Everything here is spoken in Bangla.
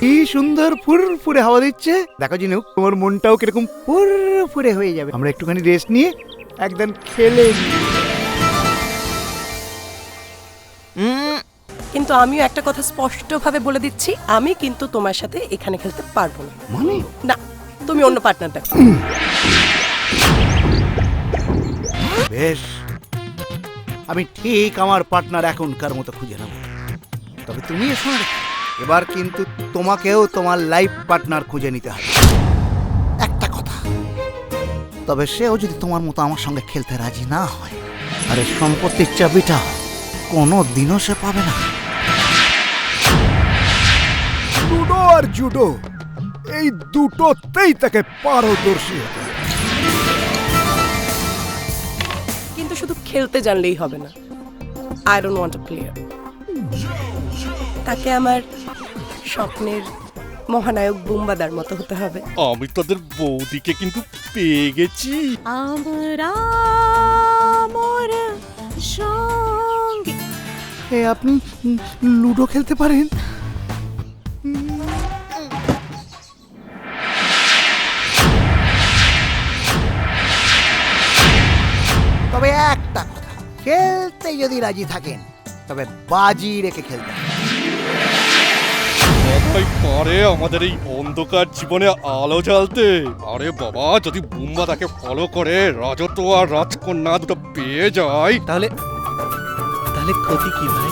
কি সুন্দর ফুরফুরে হাওয়া দিচ্ছে। দেখো জিনুক তোমার মনটাও কীরকম ফুরফুরে হয়ে যাবে। আমরা একটুখানি রেস্ট নিয়ে একদম খেলে। কিন্তু আমিও একটা কথা স্পষ্টভাবে বলে দিচ্ছি আমি কিন্তু তোমার সাথে এখানে খেলতে পারব না। মানে? না তুমি অন্য পার্টনার দেখো। বেশ। আমি ঠিক আমার পার্টনার এখনকার মতো খুঁজে নেব। তবে তুমি এসো। এবার কিন্তু তোমাকেও তোমার লাইফ পার্টনার খুঁজে নিতে হবে। একটা কথা তবে সেও যদি তোমার মতো আমার সঙ্গে খেলতে রাজি না হয় আরে সম্পত্তির চাবিটা কোনো দিনও সে পাবে না। লুডো আর জুডো এই দুটোতেই তাকে পারদর্শী হতে কিন্তু শুধু খেলতে জানলেই হবে না। আই ডোন্ট ওয়ান্ট প্লেয়ার তাকে আমার স্বপ্নের মহানায়ক বুম্বাদার মতো হতে হবে। আমি তাদের বৌদিকে কিন্তু পেয়ে গেছি। আমরা মোর সঙ্গে। এ আপনি লুডো খেলতে পারেন? তবে একটা কথা খেলতে যদি রাজি থাকেন তবে বাজি রেখে খেলতে হবে। পারে আমাদের এই অন্ধকার জীবনে আলো জ্বালতে। আরে বাবা যদি বুম্বা তাকে ফলো করে রাজত্ব আর রাজকন্যা দুটো পেয়ে যায়। তাহলে তাহলে ক্ষতি কি ভাই?